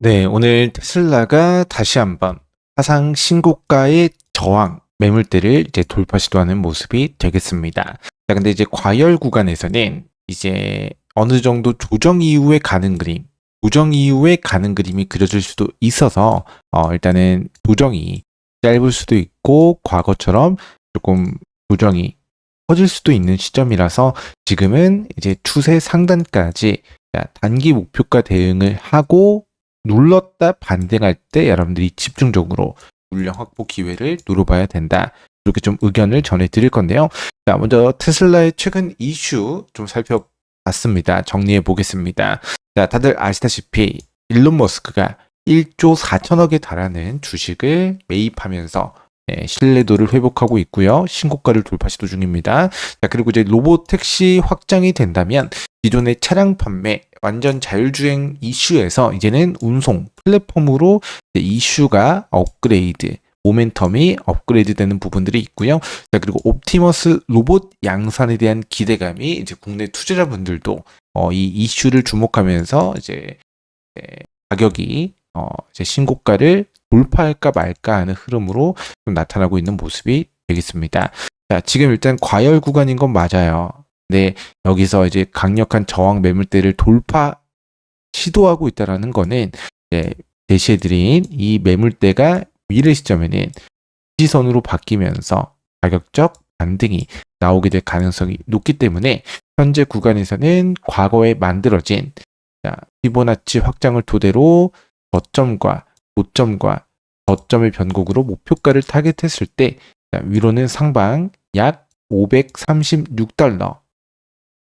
네, 오늘 테슬라가 다시 한번 사상 신고가의 저항 매물대를 이제 돌파 시도하는 모습이 되겠습니다. 자, 근데 이제 과열 구간에서는 이제 어느 정도 조정 이후에 가는 그림, 조정 이후에 가는 그림이 그려질 수도 있어서 어, 일단은 조정이 짧을 수도 있고 과거처럼 조금 조정이 커질 수도 있는 시점이라서 지금은 이제 추세 상단까지 자, 단기 목표가 대응을 하고 눌렀다 반등할 때 여러분들이 집중적으로 물량 확보 기회를 노려봐야 된다. 이렇게 좀 의견을 전해 드릴 건데요. 자, 먼저 테슬라의 최근 이슈 좀 살펴봤습니다. 정리해 보겠습니다. 자, 다들 아시다시피 일론 머스크가 1조 4천억에 달하는 주식을 매입하면서 네, 신뢰도를 회복하고 있고요. 신고가를 돌파 시도 중입니다. 자, 그리고 이제 로봇 택시 확장이 된다면 기존의 차량 판매 완전 자율주행 이슈에서 이제는 운송 플랫폼으로 이슈가 업그레이드 모멘텀이 업그레이드 되는 부분들이 있고요. 자, 그리고 옵티머스 로봇 양산에 대한 기대감이 이제 국내 투자자분들도 어, 이 이슈를 주목하면서 이제 에, 가격이 어, 이제 신고가를 돌파할까 말까 하는 흐름으로 좀 나타나고 있는 모습이 되겠습니다. 자, 지금 일단 과열 구간인 건 맞아요. 네, 여기서 이제 강력한 저항 매물대를 돌파 시도하고 있다라는 거는 이제 제시해드린 이 매물대가 미래 시점에는 지지선으로 바뀌면서 가격적 반등이 나오게 될 가능성이 높기 때문에 현재 구간에서는 과거에 만들어진 자, 피보나치 확장을 토대로 저점과 고점과 저점의 변곡으로 목표가를 타겟했을 때 자, 위로는 상방 약 536달러.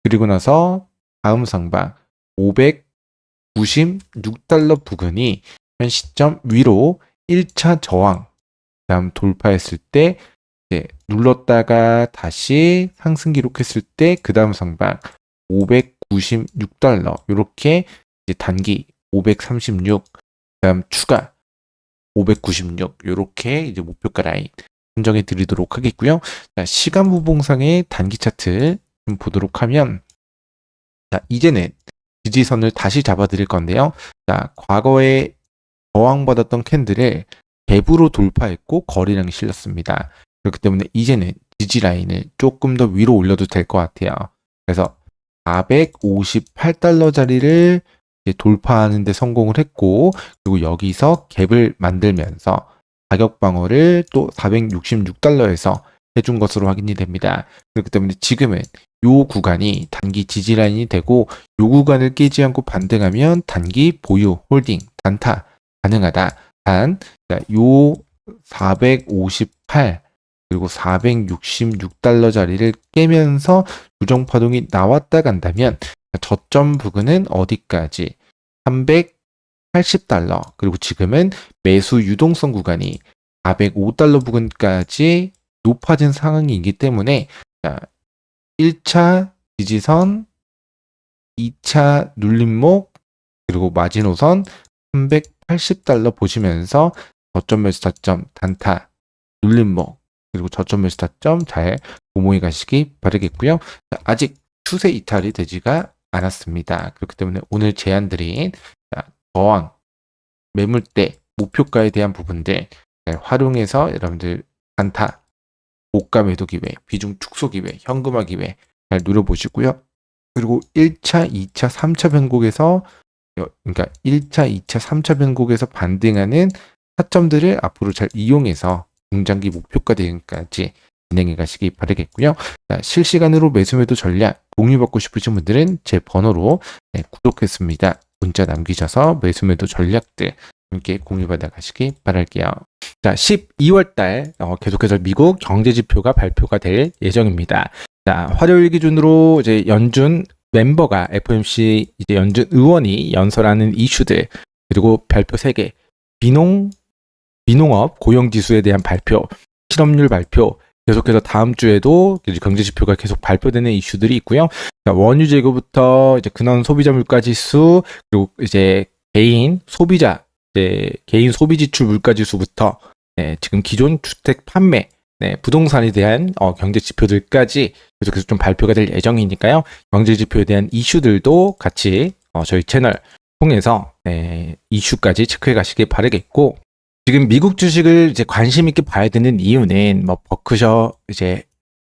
그리고 나서 다음 상방 596달러 부근이 현 시점 위로 1차 저항 다음 돌파했을 때 눌렀다가 다시 상승 기록했을 때 그 다음 상방 596달러. 이렇게 단기 536 다음 추가 596 이렇게 이제 목표가 라인 선정해 드리도록 하겠고요. 자, 시간 부봉상의 단기 차트 좀 보도록 하면 자, 이제는 지지선을 다시 잡아 드릴 건데요. 자, 과거에 저항받았던 캔들을 갭으로 돌파했고 거래량이 실렸습니다. 그렇기 때문에 이제는 지지 라인을 조금 더 위로 올려도 될 것 같아요. 그래서 458달러짜리를 돌파하는 데 성공을 했고 그리고 여기서 갭을 만들면서 가격 방어를 또 466달러에서 해준 것으로 확인이 됩니다. 그렇기 때문에 지금은 요 구간이 단기 지지 라인이 되고 요 구간을 깨지 않고 반등하면 단기 보유 홀딩 단타 가능하다. 단, 요458 그리고 466달러짜리를 깨면서 부정 파동이 나왔다 간다면 저점 부근은 어디까지 380달러 그리고 지금은 매수 유동성 구간이 405달러 부근까지 높아진 상황이기 때문에 1차 지지선 2차 눌림목 그리고 마지노선 380달러 보시면서 저점 매수 타점 단타 눌림목 그리고 저점 매수 타점 잘 고모해 가시기 바라겠고요. 아직 추세 이탈이 되지가 않았습니다. 그렇기 때문에 오늘 제안드린 저항, 매물대, 목표가에 대한 부분들 잘 활용해서 여러분들 단타, 고가 매도 기회, 비중 축소 기회, 현금화 기회 잘 누려보시고요. 그리고 1차, 2차, 3차 변곡에서 그러니까 1차, 2차, 3차 변곡에서 반등하는 타점들을 앞으로 잘 이용해서 중장기 목표가 대응까지 진행해 가시기 바라겠고요. 자, 실시간으로 매수매도 전략 공유받고 싶으신 분들은 제 번호로 네, 구독했습니다. 문자 남기셔서 매수매도 전략들 함께 공유받아 가시기 바랄게요. 자, 12월 달 어, 계속해서 미국 경제 지표가 발표가 될 예정입니다. 자, 화요일 기준으로 이제 연준 멤버가 FOMC 이제 연준 의원이 연설하는 이슈들 그리고 발표 3개 비농 비농업 고용 지수에 대한 발표, 실업률 발표 계속해서 다음 주에도 경제 지표가 계속 발표되는 이슈들이 있고요. 원유 재고부터 이제 근원 소비자 물가 지수 그리고 이제 개인 소비자 이제 개인 소비 지출 물가 지수부터 네, 지금 기존 주택 판매 네, 부동산에 대한 어, 경제 지표들까지 계속해서 좀 발표가 될 예정이니까요. 경제 지표에 대한 이슈들도 같이 어, 저희 채널 통해서 네, 이슈까지 체크해 가시길 바라겠고 지금 미국 주식을 이제 관심 있게 봐야 되는 이유는 뭐 버크셔 이제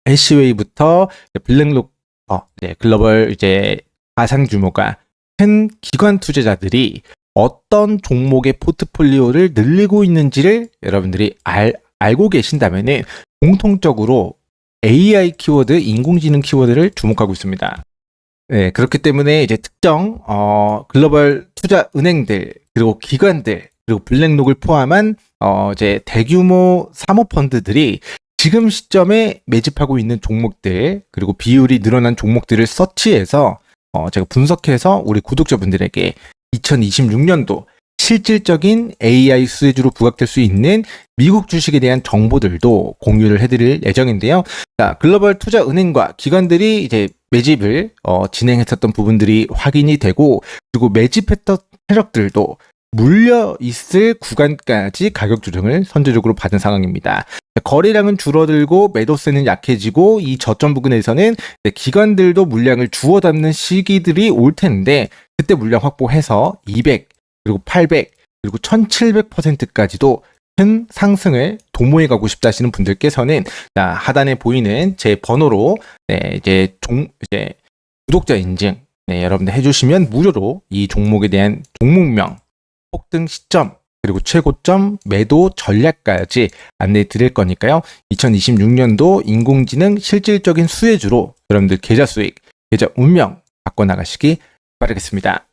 해시웨이부터 이제 블랙록 어, 이제 글로벌 이제 가상 규모가 큰 기관 투자자들이 어떤 종목의 포트폴리오를 늘리고 있는지를 여러분들이 알, 알고 계신다면은 공통적으로 AI 키워드, 인공지능 키워드를 주목하고 있습니다. 네, 그렇기 때문에 이제 특정 어, 글로벌 투자 은행들 그리고 기관들 그리고 블랙록을 포함한 어, 이제 대규모 사모 펀드들이 지금 시점에 매집하고 있는 종목들 그리고 비율이 늘어난 종목들을 서치해서 어, 제가 분석해서 우리 구독자분들에게 2026년도 실질적인 AI 수혜주로 부각될 수 있는 미국 주식에 대한 정보들도 공유를 해드릴 예정인데요. 자, 글로벌 투자 은행과 기관들이 이제 매집을 어, 진행했었던 부분들이 확인이 되고 그리고 매집했던 세력들도 물려 있을 구간까지 가격 조정을 선제적으로 받은 상황입니다. 거래량은 줄어들고 매도세는 약해지고 이 저점 부근에서는 기관들도 물량을 주워 담는 시기들이 올 텐데 그때 물량 확보해서 200 그리고 800 그리고 1700%까지도 큰 상승을 도모해 가고 싶다 하시는 분들께서는 자, 하단에 보이는 제 번호로 네, 이제 종 이제 구독자 인증 네, 여러분들 해주시면 무료로 이 종목에 대한 종목명, 폭등 시점 그리고 최고점 매도 전략까지 안내해 드릴 거니까요. 2026년도 인공지능 실질적인 수혜주로 여러분들 계좌 수익, 계좌 운명 바꿔 나가시기 바라겠습니다.